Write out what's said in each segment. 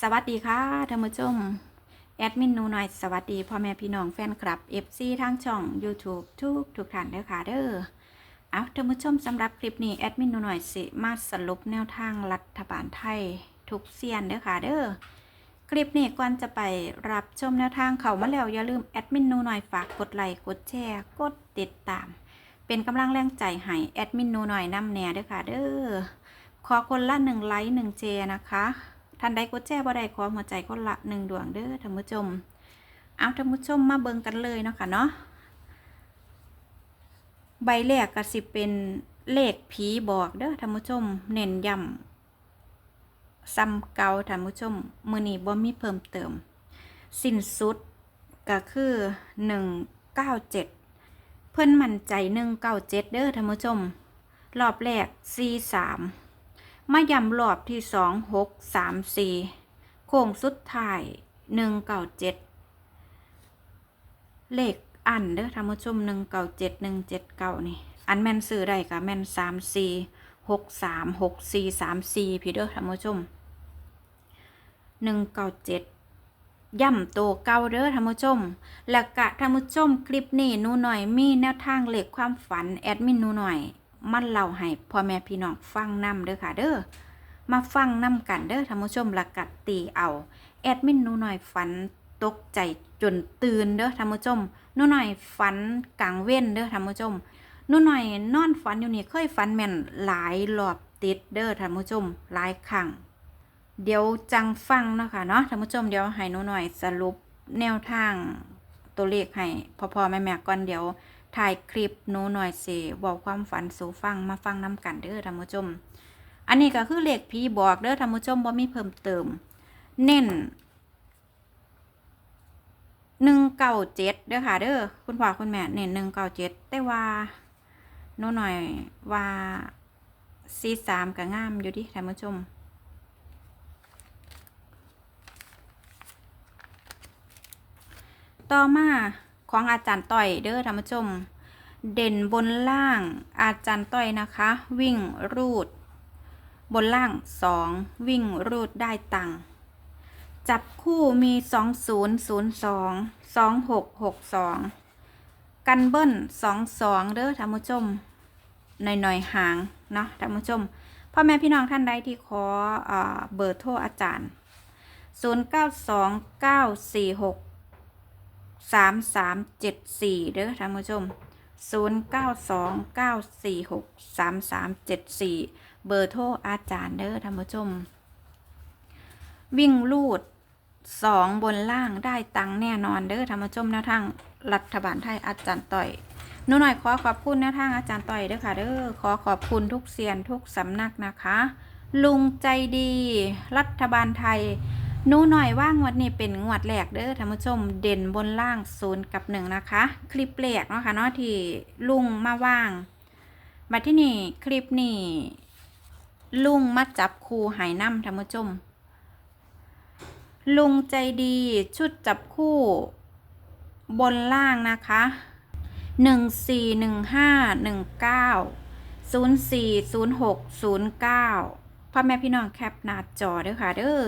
สวัสดีค่ะท่านผู้ชม แอดมินนูหน่อยสวัสดีพ่อแม่พี่น้องแฟนคลับ FC ทางช่อง YouTube ทุกทุกท่านเด้อค่ะเด้อเอาท่านผู้ชมสำหรับคลิปนี้แอดมินนูหน่อยสิมาสรุปแนวทางรัฐบาลไทย ทุกเซียนเด้อค่ะเด้อคลิปนี้ก่อนจะไปรับชมแนวทางเขามาแล้วอย่าลืมแอดมินนูหน่อยฝากกดไลค์กดแชร์กดติดตาม เป็นกำลังแรงใจให้แอดมินนูหน่อยนำแน่เด้อค่ะเด้อขอคนละหนึ่งไลค์หนึ่งเจนะคะ ท่านใดกดแจ้บ่ได้ขอหัวใจคนละหนึ่งดวงเด้อท่านผู้ชม เอาท่านผู้ชมมาเบิ่งกันเลยเนาะค่ะเนาะใบแรกก็สิเป็นเลขผีบอกเด้อท่านผู้ชม เน้นย้ำซ้ำเก่าท่านผู้ชมมือนี้บ่มีเพิ่มเติม สิ้นสุดก็คือหนึ่งเก้าเจ็ดเพิ่นมั่นใจหนึ่งเก้าเจ็ดเด้อท่านผู้ชม รอบแรกสี่สาม มาย้ำรอบที่สองหกสามสี่โค้งสุดท้ายหนึ่งเก้าเจ็ดเลขอันเด้อท่านผู้ชมหนึ่งเก้าเจ็ดหนึ่งเจ็ดเก้านี่ อันแม่นซื้อได้กับแม่นสามสี่หกสามหกสี่สามสี่พี่เด้อท่านผู้ชมหนึ่งเก้าเจ็ดย่ำโตเก่าเด้อท่านผู้ชม แล้วกะท่านผู้ชมคลิปนี้นูหน่อยมีแนวทางเหลขความฝัน แอดมินนูหน่อย มันเล่าให้พ่อแม่พี่น้องฟังนำเด้อค่ะ เด้อมาฟังนำกันเด้อท่านผู้ชมละกัดตีเอาแอดมินหนูหน่อยฝันตกใจจนตื่นเด้อท่านผู้ชมหนูหน่อยฝันกลางเว้นเด้อท่านผู้ชมหนูหน่อยนอนฝันอยู่นี่เคยฝันแม่นหลายรอบติดเด้อท่านผู้ชมหลายครั้งเดี๋ยวจังฟังเนาะค่ะเนาะท่านผู้ชมเดี๋ยวให้หนูหน่อยสรุปแนวทางตัวเลขให้พอๆแม่ๆก่อนเดี๋ยว ถ่ายคลิปหนูหน่อยสิบอกความฝันสู่ฟังมาฟังน้ำกันเด้อท่านผู้ชม อันนี้ก็คือเลขผีบอกเด้อท่านผู้ชมบ่มีเพิ่มเติม เน้นหนึ่งเก้าเจ็ดเด้อค่ะเด้อคุณพ่อคุณแม่เน้นหนึ่งเก้าเจ็ดแต่ว่าหนูหน่อยว่าซีสามก็งามอยู่ดิท่านผู้ชมต่อมา ของอาจารย์ต่อยเด้อท่านผู้ชม เด่นบนล่างอาจารย์ต้อยนะคะ วิ่งรูด บนล่างสองวิ่งรูดได้ตังค์จับคู่มีสองศูนย์ศูนย์สองสองหกหกสองกันเบิ้ลสองสองเด้อท่านผู้ชมหน่อยหน่อยๆหางเนาะท่านผู้ชมพ่อแม่พี่น้องท่านใดที่ขอเอเบอร์โทรอาจารย์ ศูนย์เก้าสองเก้าสี่หกสามสามเจ็ดสี่เด้อท่านผู้ชม0 9 2 9 4 6 3 3 7 4เบอร์โทรอาจารย์เด้อท่านผู้ชม วิ่งลูด2บนล่างได้ตังแน่นอนเด้อท่านผู้ชมแนวทางรัฐบาลไทยอาจารย์ต่อยหนูหน่อยขอขอบคุณแนวทางอาจารย์ต่อยเด้อค่ะเด้อขอขอบคุณทุกเซียนทุกสำนักนะคะ ลุงใจดี รัฐบาลไทย หนูหน่อยว่างวดนี้เป็นงวดแรกเด้อท่านผู้ชมเด่นบนล่างศูนย์กับหนึ่งนะคะ คลิปแรกเนาะค่ะเนาะที่ลุงมาว่างมาที่นี่คลิปนี้ลุงมาจับคูหายน้ำท่านผู้ชม ลุงใจดีชุดจับคู่บนล่างนะคะหนึ่งสี่หนึ่งห้าหนึ่งเก้าศูนย์สี่ศูนย์หกศูนย์เก้าพ่อแม่พี่น้องแคปหน้าจอเด้อค่ะเด้อ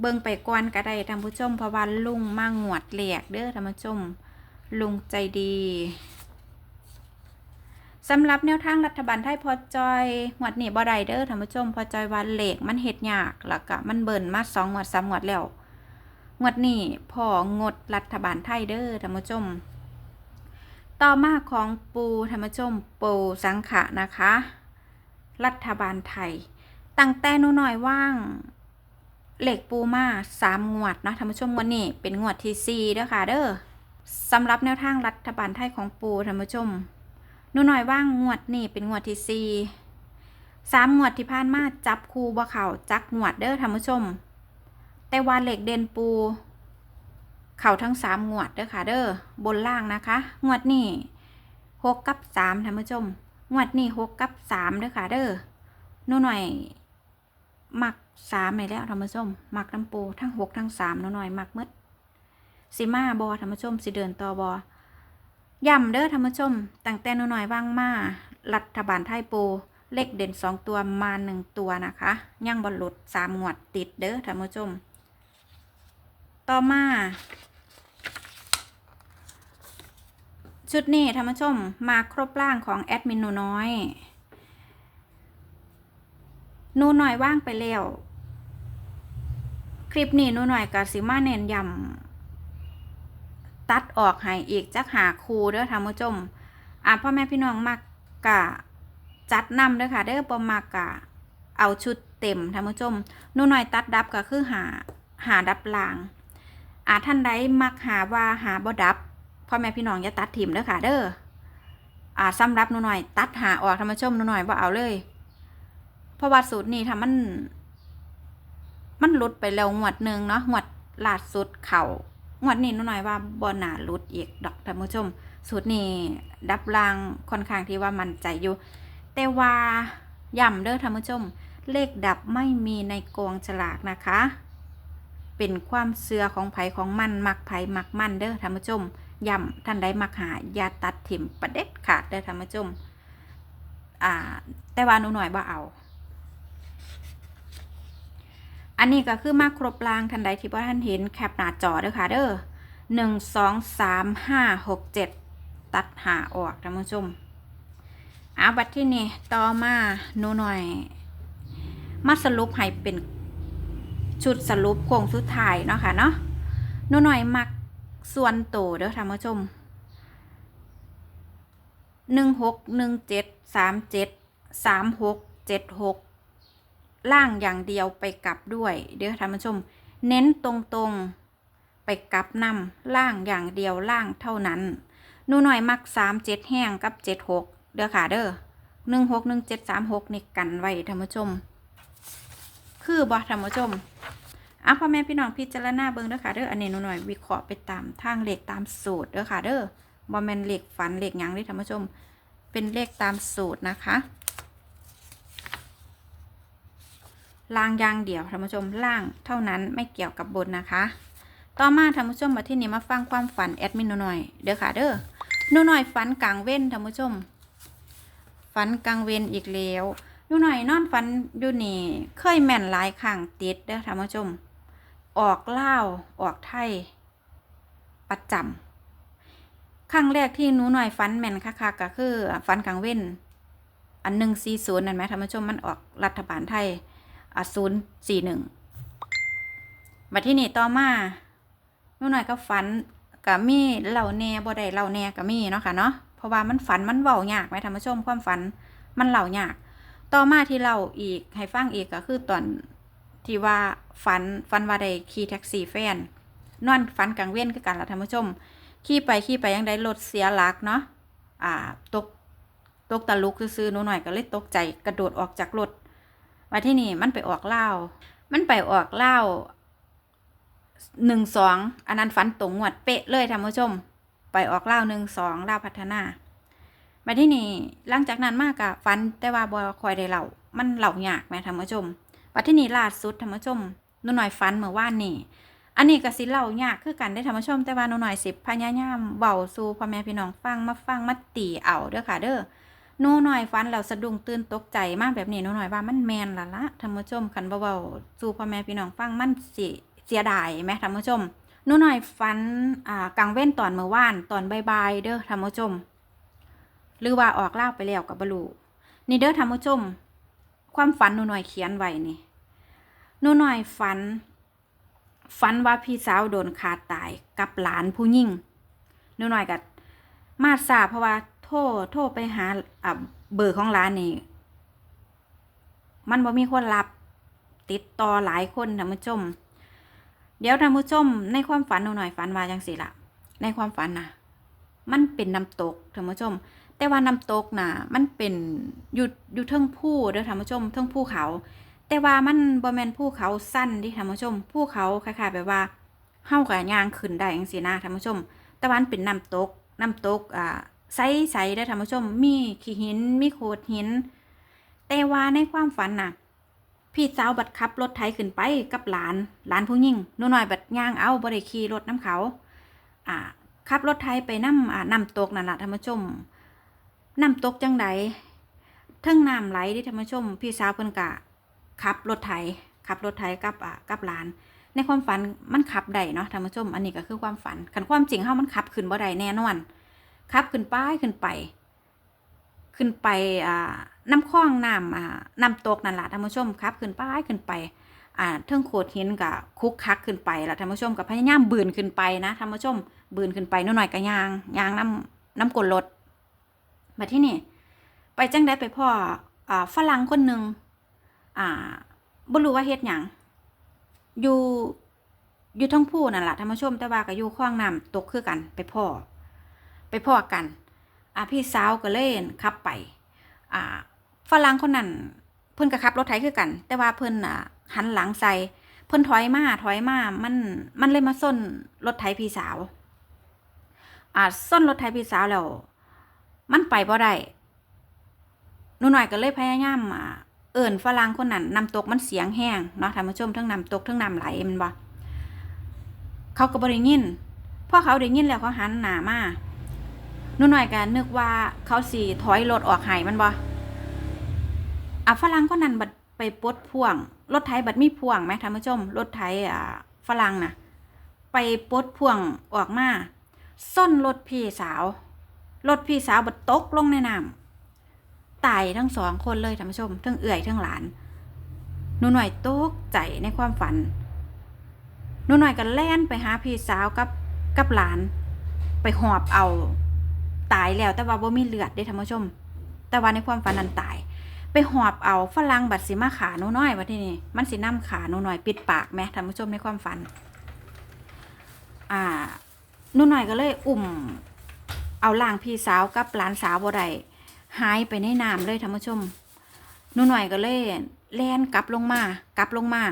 เบิ่งไปก่อนก็ได้ท่านผู้ชมเพราะว่าลุงมางวดแหลกเด้อท่านผู้ชม ลุงใจดีสำหรับแนวทางรัฐบาลไทยพอจอยงวดนี้บ่ได้เด้อท่านผู้ชม พอจอยว่าเหล็กมันเฮ็ดยากแล้วก็มันเบิ่นมาสองงวดสามงวดแล้วงวดนี้พองดรัฐบาลไทยเด้อท่านผู้ชม ต่อมาของปูท่านผู้ชม ปูสังขะนะคะ รัฐบาลไทยตั้งแต่นูหน่อยว่าง เหล็กปูมาสามงวดเนาะท่านผู้ชมวันนี้เป็นงวดที่สี่เด้อค่ะเด้อสำหรับแนวทางรัฐบาลไทยของปูท่านผู้ชมหนูหน่อยว่างงวดนี่เป็นงวดที่สี่สามงวดที่ผ่านมาจับคูบ่เข่าจักงวดเด้อท่านผู้ชม แต่ว่าเหล็กเด่นปู เข่าทั้งสามงวดเด้อค่ะเด้อบนล่างนะคะ งวดนี่หกกับสามท่านผู้ชม งวดนี่หกกับสามเด้อค่ะเด้อหนูหน่อย หมักสามไปแล้วท่านผู้ชมมักน้ำปูทั้งหกทั้งสามหน่อยๆมักมืดสิมาบอท่านผู้ชมสิเดินต่อบอย่ำเด้อท่านผู้ชมตั้งแต่หน่อยว่างมารัฐบาลไทยปูเลขเด่นสองตัวมาหนึ่งตัวนะคะย่างบอลลุดสามงวดติดเด้อท่านผู้ชมต่อมาชุดนี้ท่านผู้ชมมาครบร่างของแอดมินหนูน้อย นูหน่อยว่างไปแล้ว คลิปนี้นูหน่อยกับสิมาเน้นย้ำตัดออกให้อีกจักหาครูเด้อท่านผู้ชมอะพ่อแม่พี่น้องมักกะจัดนำเด้อค่ะเด้อบ่มักกะเอาชุดเต็มท่านผู้ชมนูหน่อยตัดดับก็คือหาหาดับลางอะท่านใดมักหาว่าหาบ่ดับพ่อแม่พี่น้องอย่าตัดถิ่มเด้อค่ะเด้ออ่าสำหรับหนูหน่อย ตัดหาออกท่านผู้ชมหนูหน่อยบ่เอาเลย เพราะว่าสูตรนี้ถ้ามัน มันหลุดไปแล้วงวดหนึ่งเนาะงวดล่าสุดเขางวดนี้นูหน่อยว่าบ่น่าหลุดอีกดอกท่านผู้ชม สูตรนี้ดับรางค่อนข้างที่ว่ามันใจอยู่ แต่ว่าย่ำเด้อท่านผู้ชม เลขดับไม่มีในกองฉลากนะคะ เป็นความเสือของไผของมันมักไผมักมันเด้อท่านผู้ชมย่ำท่านใดมักหายาตัดถิ่มประเด็ดขาดเด้อท่านผู้ชม อ่า แต่ว่าหนูหน่อยบ่เอา อันนี้ก็คือมาครบรางทันใดที่พ่ท่านเห็นแคปหน้าจอเด้อค่ะเด้อหนึ่งสองสามห้าหกเจ็ดตัดหาออกท่านผู้ชมเอาบัดที่นี่ต่อมาหนูหน่อย มาสรุปให้เป็นชุดสรุปโค้งสุดท้ายเนาะค่ะเนาะหนูหน่อยมักส่วนโตเด้อท่านผู้ชมหนึ่งหกหนึ่งเจ็ดสามเจ็ดสามหกเจ็ดหก ล่างอย่างเดียวไปกลับด้วย เดี๋ยวท่านผู้ชม เน้นตรงๆ ไปกลับนำล่างอย่างเดียวล่างเท่านั้นหนูหน่อยมักสามเจ็ดแห้งกับเจ็ดหกเด้อค่ะเด้อหนึ่งหกหนึ่งเจ็ดสามหกนี่กันไว้ท่านผู้ชม คือบ่ท่านผู้ชมอะพ่อแม่พี่น้องพิจารณาเบิ่งเด้อค่ะเด้ออันนี้หนูหน่อยวิเคราะห์ไปตามทางเลขตามสูตรเด้อค่ะเด้อบ่แมนเลขฝันเลขยังเด้อท่านผู้ชม เป็นเลขตามสูตรนะคะ ล่างอย่างเดียวท่านผู้ชมล่างเท่านั้นไม่เกี่ยวกับบนนะคะ ต่อมาท่านผู้ชมมาที่นี่มาฟังความฝันแอดมินหนูหน่อยเด้อค่ะเด้อหนูหน่อยฝันกลางเว้นท่านผู้ชม ฝันกลางเว้นอีกแล้วหนูหน่อยนอนฝันอยู่นี่เคยแม่นหลายครั้งติดเด้อท่านผู้ชม ออกเล่าออกไทยประจำครั้งแรกที่หนูหน่อยฝันแม่นคักๆก็คือฝันกลางเว้น อันหนึ่งสี่ศูนย์นั่นไหมท่านผู้ชมมันออกรัฐบาลไทย อะศูนย์สี่หนึ่งมาที่นี่ต่อมาหนูหน่อยก็ฝันกับมีเหล่าแน่บ่ได้เหล่าแน่กับมีเนาะค่ะเนาะเพราะว่ามันฝันมันเว้ายากไหมท่านผู้ชมความฝันมันเหล่ายาก ต่อมาที่เราอีกให้ฟังอีกก็คือตอนที่ว่าฝันฝันว่าได้ขี่แท็กซี่แฟนนอนฝันกลางเว้นคือกันละท่านผู้ชมขี่ไปขี่ไปยังได้รถเสียหลักเนาะอ่าตกตกตะลุกซื้อๆหนูหน่อยก็เลยตกใจกระโดดออกจากรถ มาที่นี่มันไปออกเล่ามันไปออกเล่าหนึ่งสองอันนั้นฝันตรงงวดเป๊ะเลยท่านผู้ชม ไปออกเล่าหนึ่งสองเล่าพัฒนามาที่นี่หลังจากนั้นมากอะฝันแต่ว่าบอคอยได้เล่ามันเล่ายากไหมท่านผู้ชมมาที่นี่ล่าสุดท่านผู้ชมหนูหน่อยฝันเมื่อวานนี่อันนี้ก็สิเล่ายากคือกันได้ท่านผู้ชม แต่ว่าหนูหน่อยสิพยายามเบาสู่พ่อแม่พี่น้องฟังมาฟังมาตีเอาเด้อค่ะเด้อ หนูหน่อยฟันแล้วสะดุ้งตื่นตกใจมากแบบนี้หนูหน่อยว่ามันแมนละละท่านผู้ชมคันเบาๆสู่พ่อแม่พี่น้องฟังมันสิเสียดายไหมท่านผู้ชมหนูหน่อยฟันอ่ากลางเว้นตอนเมื่อวานตอนบ่ายๆเด้อท่านผู้ชม หรือว่าออกเล่าไปแล้วกับบลูนี่เด้อท่านผู้ชม ความฝันหนูหน่อยเขียนไว้นี่หนูหน่อยฝันฝันว่าพี่สาวโดนขาดตายกับหลานผู้ยิ่งหนูหน่อยกับมาทราเพราะว่า โทรโทรไปหาอ่าเบอร์ของร้านนี่ มันบ่มีคนรับ ติดต่อหลายคนท่านผู้ชม เดี๋ยวท่านผู้ชมในความฝันหนูหน่อยฝันว่าจังสิละในความฝันนะมันเป็นน้ำตกท่านผู้ชม แต่ว่าน้ำตกน่ะมันเป็นอยู่อยู่เทิงผู้เด้อท่านผู้ชมเทิงภูเขา แต่ว่ามันบ่แมนภูเขาสั้นดิท่านผู้ชมภูเขาคล้ายๆแบบว่าเฮากับย่างขึ้นได้จังซี่นะท่านผู้ชม แต่ว่ามันเป็นน้ำตกน้ำตกอ่า ใสๆได้ท่านผู้ชม มีขี้หิน มีโขดหิน แต่ว่าในความฝันน่ะ พี่สาวบัดขับรถไถขึ้นไปกับหลาน หลานผู้หญิงหนูน้อยบัดย่างเอาบ่ได้ขี่รถน้ำเขา อ่าขับรถไถไปน้ำอ่าน้ำตกนั่นล่ะท่านผู้ชมน้ำตกจังใดเทิงน้ำไหลเดิท่านผู้ชม พี่สาวเพิ่นกะขับรถไถขับรถไถกับอ่ากับหลาน ในความฝันมันขับได้เนาะท่านผู้ชม อันนี้ก็คือความฝันคันความจริงเฮามันขับขึ้นบ่ได้แน่นอน ขับขึ้นไปขึ้นไป ขึ้นไปอ่าน้ำคลองน้ำอ่าน้ำตกนั่นแหละท่านผู้ชมขับขึ้นไปขึ้นไปอ่าเทิงโขดหินกับคุกคักขึ้นไปละท่านผู้ชมกับพยายามบืนขึ้นไปนะท่านผู้ชมบืนขึ้นไปน้อยๆก็ยางยางน้ำน้ำกลรถมาที่นี่ไปจังได้ไปพ่ออ่าฝรั่งคนหนึ่งอ่าบ่รู้ว่าเฮ็ดหยังอยู่อยู่ท้องผู้นั่นแหละท่านผู้ชมแต่ว่าก็อยู่ข้างน้ำตกคือกันไปพ่อ ไปพ่อกันอ่าพี่สาวก็เล่นขับไปอ่าฝรั่งคนนั้นเพิ่นก็ขับรถไถคือกัน แต่ว่าเพิ่นอ่าหันหลังใส่เพิ่นถอยมาถอยมา มัน มันเลยมาส้นรถไถพี่สาว อ่าส้นรถไถพี่สาวแล้ว มันไปบ่ได้หนูหน่อยก็เลยพยายามอ่าเอิ่นฝรั่งคนนั้นนำตกมันเสียงแห้งเนาะท่านผู้ชมทั้งนำตกทั้งนำไหลมันบ่เขาก็บ่ได้ยินพอเขาได้ยินแล้วเขาหันหน้ามา นูหน่อยก็นึกว่าเขาสิถอยรถออกให้มันบ่อะฝรั่งคนนั้นบัดไปปดพ่วง รถไถบัดมีพ่วงไหมท่านผู้ชม รถไถอ่าฝรั่งน่ะไปปดพ่วงออกมาส้นรถพี่สาว รถพี่สาวบัดตกลงในน้ำตายทั้งสองคนเลยท่านผู้ชมทั้งเอื่อยทั้งหลานนูหน่อยตกใจในความฝันนูหน่อยก็แล่นไปหาพี่สาวกับกับหลาน ไปหอบเอา ตายแล้วแต่ว่าบ่มีเลือดได้ท่านผู้ชม แต่ว่าในความฝันนั้นตาย ไปหอบเอาฝรั่งบัดสิมาขาหนูน้อยว่าที่นี่มันสินํขาหนูน้อยปิดปากแหมท่านผู้ชมในความฝัน อ่าหนูน้อยก็เลยอุ่ม เอาล่างพี่สาวกับหลานสาวบ่ได้หายไปในน้ำเลยท่านผู้ชมหนูน้อยก็เลยแล่นกลับลงมากลับลงมา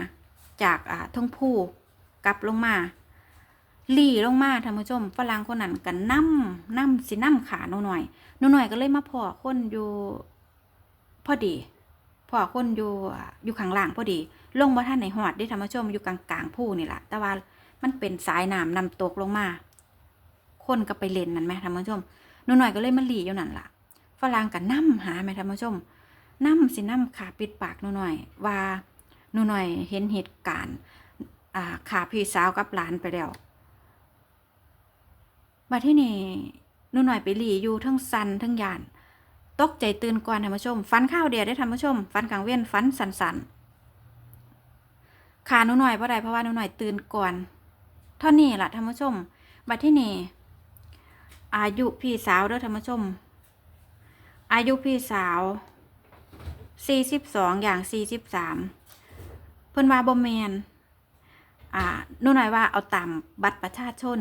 จากอ่าทงผู้กลับลงมา ลีลงมาท่านผู้ชมฝรั่งคนนั้นก็นั่มนั่มสินั่มขาหนูหน่อยหนูหน่อยก็เลยมาพอคนอยู่พอดีพอคนอยู่อยู่ข้างล่างพอดี ลงบ่ท่านในหอดได้ท่านผู้ชมอยู่กลางกลางๆผู้นี่แหละแต่ว่ามันเป็นสายน้ำนำตกลงมา คนก็ไปเล่นนั่นไหมท่านผู้ชมหนูหน่อยก็เลยมาหลีอยู่นั่นล่ะฝรั่งก็นั่มหาไหมท่านผู้ชมนั่มสินั่มขาปิดปากหนูหน่อย ว่าหนูหน่อยเห็นเหตุการณ์อ่าขาพี่สาวกับหลานไปแล้ว มาที่นี่หนูหน่อยไปหลีอยู่ทั้งสันทั้งยาน ตกใจตื่นก่อนท่านผู้ชม ฟันข้าวเดียวได้ท่านผู้ชม ฟันกลางเว้นฟันสันสันขาหนูหน่อยเพราะใดเพราะว่าหนูหน่อยตื่นก่อนเท่านี้ล่ะท่านผู้ชมบัดที่นี่อายุพี่สาวเด้อท่านผู้ชม อายุพี่สาวสี่สิบสองอย่างสี่สิบสามเพิ่นว่าบ่แมนอ่าหนูหน่อยว่าเอาตามบัตรประชาชน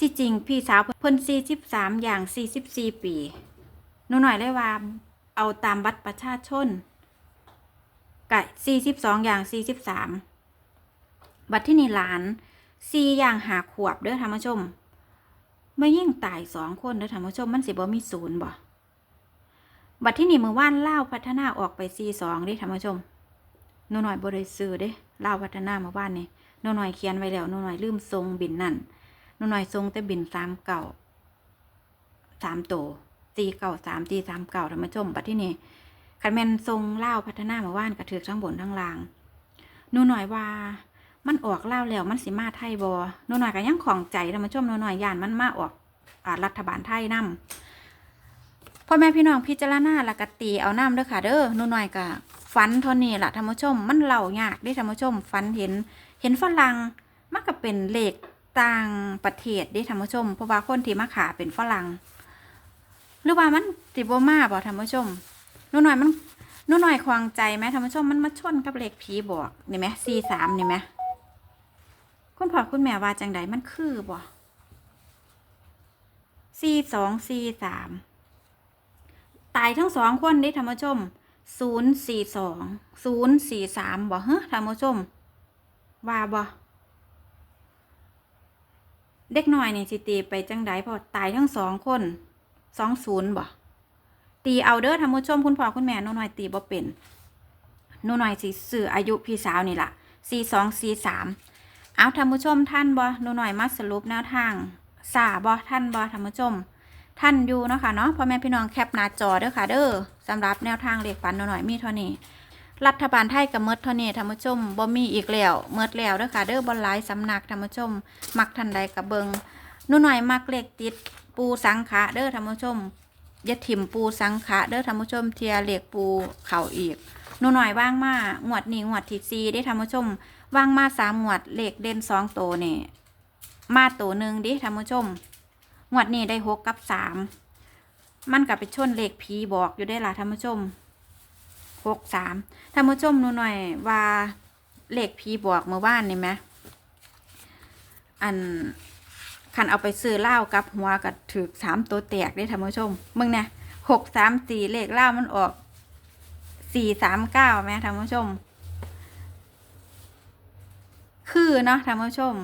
ที่จริงพี่สาวเพิ่นสี่สิบสามอย่างสี่สิบสี่ปีหนูหน่อยเลยว่า เอาตามบัตรประชาชนกะสี่สิบสองอย่างสี่สิบสามบัตรที่นี่หลานสี่อย่างหาขวบเด้อท่านผู้ชมเมื่อยิ่งตายสองคนเด้อท่านผู้ชม มันสิบ่มีศูนย์บ่บัดที่นี่มือว่านเล่าพัฒนาออกไปซีสองดิท่านผู้ชมหนูหน่อยบริซื้อเด้เล่าพัฒนามาว่านนี่หนูหน่อยเขียนไว้แล้วหนูหน่อยลืมทรงบินนั่น นูหน่อยทรงแต่บินสามเก่าสามโตตีเก่าสามตีสามเก่าท่านผู้ชมบัดที่นี่คันแมนทรงเล่าพัฒนามาว่านกระเถือกทั้งบนทั้งล่างนูหน่อยว่ามันออกเล่าแล้วมันสิมาไทยบอหนูหน่อยก็ยังของใจท่านผู้ชมนูหน่อยยานมันมาออกอ่ารัฐบาลไทยนํพ่อแม่พี่น้องพิจารณาละกตีเอาน้ำเด้อค่ะเด้อนูหน่อยก็ฝันเท่านี้ละท่านผู้ชม มันเล่ายากเด้ท่านผู้ชมฝันเห็น เห็นฝรั่งมันก็เป็นเลข ต่างประเทศเด้ท่านผู้ชม เพราะว่าคนที่มาขาเป็นฝรั่งหรือว่ามันติบ่มาบ่ท่านผู้ชมนูหน่อยมันนูหน่อยควางใจไหมท่านผู้ชมมันมาชนกับเลขผีบอกนี่ไหมสี่สามนี่ไหมคุณพ่อคุณแม่ว่าจังใดมันคือบ่สี่สองสี่สามตายทั้งสองคนเด้ท่านผู้ชมศูนย์สี่สองศูนย์สี่สามบ่เฮ้ท่านผู้ชม ว่าบ่ เด็กน้อยนี่สิตีไปจังใดพอตายทั้งสองคนสองศูนย์บ่ตีเอาเด้อท่านผู้ชมคุณพ่อคุณแม่หนูน้อยตีบ่เป็นหนูน้อยสิสื่ออายุพี่สาวนี่ละสี่สองสี่สามเอาท่านผู้ชมท่านบ่หนูน้อยมาสรุปแนวทางสาบ่ท่านบ่ท่านผู้ชม ท่านอยู่เนาะค่ะเนาะพ่อแม่พี่น้องแคปหน้าจอเด้อค่ะ เด้อสำหรับแนวทางเลขฝันหน่อยมีเท่านี้ รัฐบาลไทยกับเมดเท่านี้ท่านผู้ชมบ่มีอีกแล้วเมดแล้วเด้อค่ะเด้อบอลไลายสำนักท่านผู้ชม มักทันใดกับเบิงหนูหน่อยมักเลขติดปูสังขะเด้อท่านผู้ชมย่าถิ่มปูสังขะเด้อท่านผู้ชมเทียเหลขปูเข่าอีกหนูหน่อยว่างมางวดนี้งวดที่สี่ได้ท่านผู้ชมว่างมาสามงวดเหลขเด่นสองโตวนี่ยมาโตวหนึ่งดิท่านผู้ชมงวดนี้ได้หกกับสามมันกับไปชนเหลขผีบอกอยู่ได้ล่ะท่านผู้ชม หกสามท่านผู้ชมหนูหน่อยว่าเลขพีบอกเมื่อวานนี่ไหมอันคันเอาไปซื้อเหล้ากับหัวกับถือสามตัวแตกได้ท่านผู้ชมมึงเนี่ยหกสามสี่เลขเหล้ามันออกสี่สามเก้าไหมท่านผู้ชม คือเนาะท่านผู้ชม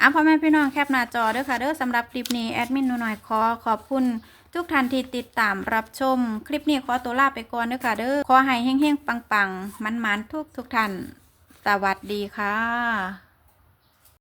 อะพ่อแม่พี่น้องแคปหน้าจอเด้อค่ะเด้อสำหรับคลิปนี้แอดมินหนูหน่อยขอขอบคุณ ทุกท่านที่ติดตามรับชม คลิปนี้ขอตัวลาไปก่อนเด้อค่ะเด้อขอให้เฮงๆ ปังๆ มันๆ ทุกทุกๆท่าน สวัสดีค่ะ